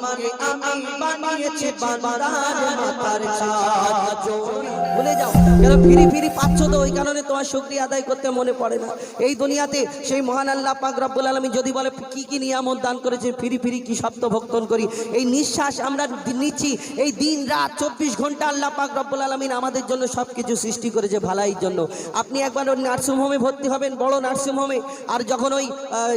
আসমানকে আমি বানিয়েছি বান্দার মাথার ছাদ। ভুলে যাও কেন ফিরি ফিরি পাচ্ছ তো, ওই কারণে তোমার শুকরিয়া আদায় করতে মনে পড়ে না। এই দুনিয়াতে সেই মহান আল্লাহ পাক রব্বুল আলামিন যদি বলে, কি কি নিয়ামত দান করেছে? ফিরি ফিরি কি শব্দ ভক্তন করি? এই নিঃশ্বাস আমরা নিচ্ছি, এই দিন রাত চব্বিশ ঘণ্টা আল্লাহ পাক রব্বুল আলামিন আমাদের জন্য সব কিছু সৃষ্টি করেছে ভালাইর জন্য। আপনি একবার ওই নার্সিংহোমে ভর্তি হবেন, বড় নার্সিংহোমে আর যখন ওই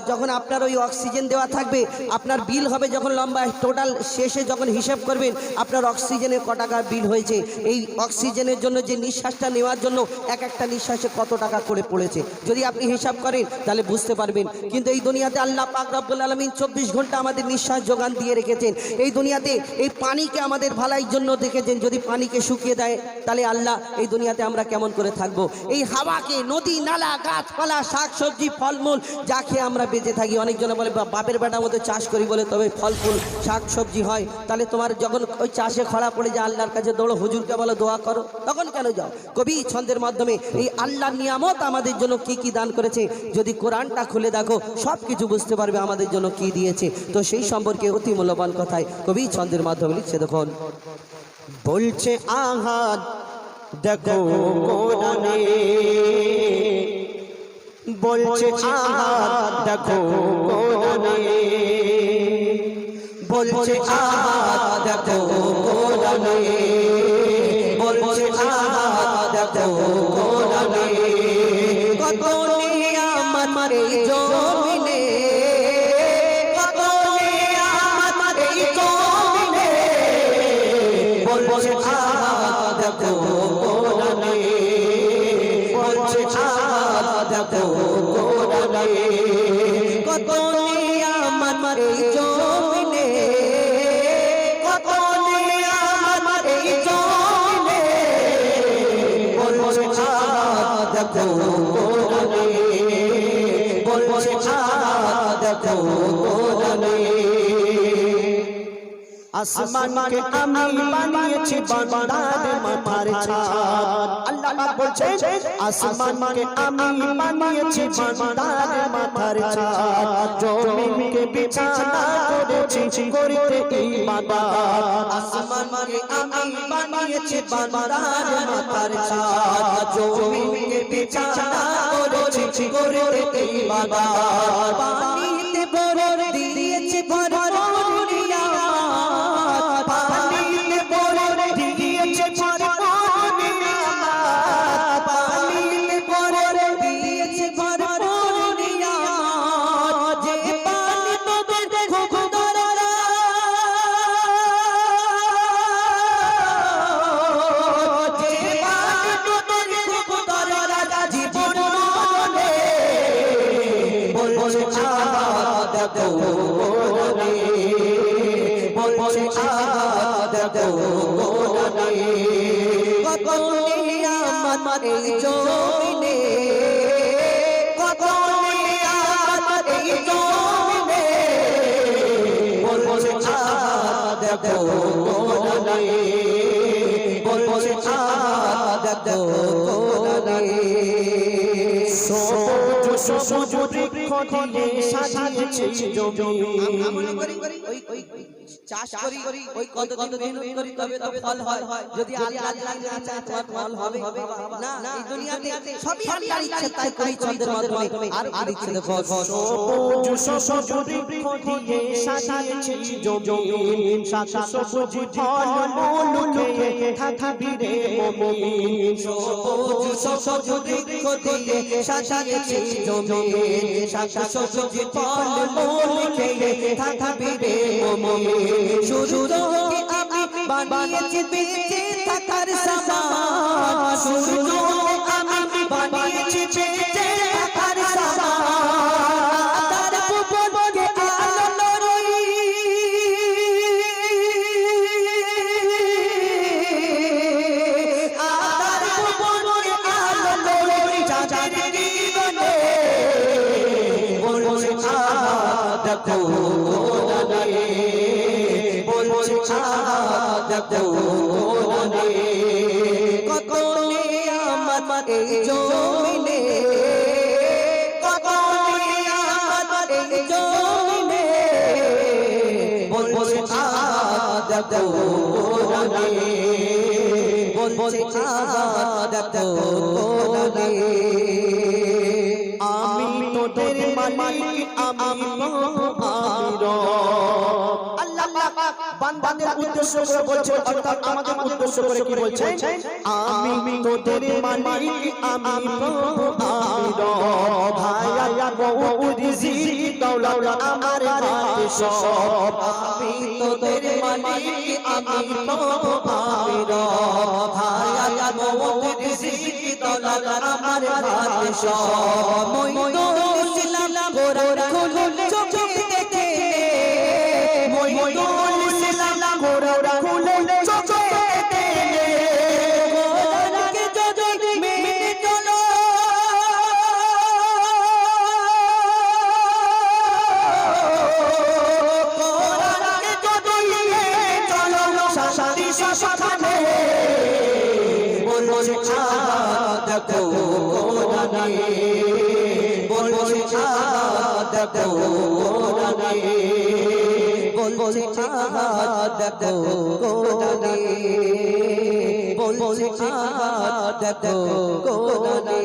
যখন আপনার ওই অক্সিজেন দেওয়া থাকবে, আপনার বিল হবে যখন লম্বা টোটাল শেষে যখন হিসাব করবেন, আপনার অক্সিজেনের ক টাকা বিল হয়েছে? এই অক্সিজেনের জন্য যে নিঃশ্বাসটা নেওয়ার জন্য এক একটা নিঃশ্বাসে কত টাকা করে পড়েছে? যদি আপনি হিসাব করেন, তাহলে বুঝতে পারবেন। কিন্তু এই দুনিয়াতে আল্লাহ পাক রব্বুল আলমিন চব্বিশ ঘণ্টা আমাদের নিঃশ্বাস যোগান দিয়ে রেখেছেন। এই দুনিয়াতে এই পানিকে আমাদের ভালাইর জন্য দেখেছেন। যদি পানিকে শুকিয়ে দেয়, তাহলে আল্লাহ এই দুনিয়াতে আমরা কেমন করে থাকব? এই হাওয়াকে, নদী, নালা, গাছপালা শাক সবজি ফলমূল, যা খেয়ে আমরা বেঁচে থাকি। অনেকজনে বলে বাপের বেটার মতো চাষ করি বলে, তবে ফল ফুল শাক সবজি হয়, তাহলে তোমার যখন ওই চাষে খরা পড়ে যায়, আল্লাহর কাছে দৌড়ো, হুজুরকে বলো, দোয়া করো, তখন কেন যাও? কবি ছন্দের মাধ্যমে এই আল্লাহর নিয়ামত আমাদের জন্য কি কি দান করেছে? যদি কোরআনটা খুলে দেখো সব কিছু বুঝতে পারবে আমাদের জন্য কি দিয়েছে। তো সেই সম্পর্কে অতি মূল্যবান কথায় কবি ছন্দের মাধ্যমে লিখছে, দেখুন। বলছে আহাদ দেখো বলছে আহাদ দেখো বলছে আহাদ দেখো কোরআনে। বলছে আহাদ দেখো কোরআনে। কত নিয়ামত এই জমিনে। কত নিয়ামত এই জমিনে। বলছে আহাদ দেখো আসমানকে আমি বানিয়েছি বান্দার মাথার ছাদ আল্লাহ পাক বলছেন, আসমানকে আমি বানিয়েছি বান্দার মাথার ছাদ জমিনকে বিছানা করেছি, করিতে ইবাদত। আসমানকে আমি বানিয়েছি বান্দার মাথার ছাদ জমিনকে বিছানা করেছি, করিতে ইবাদত। পানিতে ভরে দিয়েছি ভরপুর কোরআনে বলছে আহাদ কোরআনে কত নিয়ামত এই জমিনে কত সবুজ বৃক্ষ দিয়ে সাজিয়েছে জমি। চাষ করি ওই কত কত দিন করি তবে তো ফল হয়। যদি আল্লাহ আল্লাহ না চায় তোমার ফল হবে না এই দুনিয়াতে সবই আল্লাহর ইচ্ছে তাই করি চন্দ্রের মাধ্যমে। আর আর ইচ্ছে দেখো সবুজ সবুজ বৃক্ষ দিয়ে সাজিয়েছে জমি সবুজ ফল মূল খেয়ে থাকবি রে মুমিন সবুজ সবুজ বৃক্ষ দিয়ে সাজিয়েছে জমি সবুজ ফল মূল খেয়ে থাকবি রে মুমিন শুরু থেকে আমি বানিয়েছি, বেঁচে থাকার সামান শুরু থেকে আমি বানিয়েছি, বেঁচে থাকার সামান তার উপরকে আলো রই। আদার উপরকে আলো রই, যাদের জীবনে বলছে আহাদ দেখো কোরআনে কত নিয়ামত এই জমিনে কত নিয়ামত এই জমিনে বলছে দেখো আমি তোদের মালিক, আমি বান্দাদের উদ্দেশ্য করে বলছেন অর্থাৎ আমাদের উদ্দেশ্য করে কি বলছেন আমি তোদের মালিক আমি প্রভু আমি রব হায়া বহু রিজিক দৌলত আমার হাতে সব। আমি তোদের মালিক আমি প্রভু আমি রব হায়াত মওত রিজিক দৌলত আমার হাতে সব। মই শাসনে বলছে দেখো কোরআনে বলছে দেখো কোরআনে বলছে দেখো কোরআনে বলছে দেখো কোরআনে